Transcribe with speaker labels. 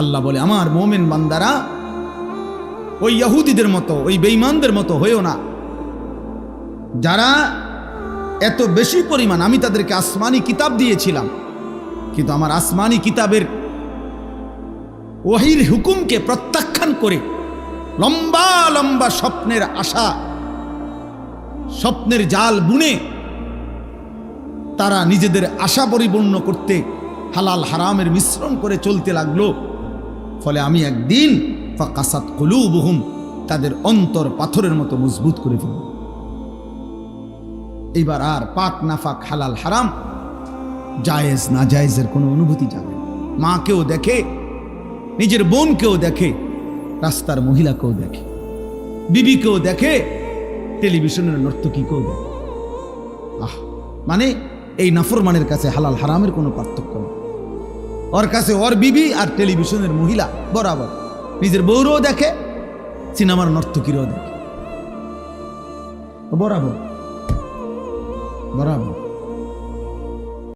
Speaker 1: আল্লাহ বলে, আমার মোমেন বান্দারা, ওই ইয়াহুদিদের মতো, ওই বেঈমানদের মতো হয়েও না। যারা এত বেশি পরিমাণ, আমি তাদেরকে আসমানি কিতাব দিয়েছিলাম, কিন্তু আমার আসমানি কিতাবের ওহির হুকুমকে প্রত্যাখ্যান করে লম্বা লম্বা স্বপ্নের আশা, স্বপ্নের জাল বুনে তারা নিজেদের আশা পরিপূর্ণ করতে হালাল হারামের মিশ্রণ করে চলতে লাগল। ফলে আমি একদিন ফাকাসাত কুলুবহুম, তাদের অন্তর পাথরের মতো মজবুত করে ফেলব। এইবার আর পাক নাফাক হালাল হারাম, জায়েজ না জায়েজের কোনো অনুভূতি যাবে। মাকেও দেখে, নিজের বোনকেও দেখে, রাস্তার মহিলাকেও দেখে, বিবিকেও দেখে, টেলিভিশনের নর্তকীকেও দেখে। আহ মানে এই নাফরমানের কাছে হালাল হারামের কোনো পার্থক্য নেই। ওর কাছে ওর বিবি আর টেলিভিশনের মহিলা, বরাবর। নিজের বৌরও দেখে, সিনেমার নর্তকীরও দেখে। বরাবর। বরাবর।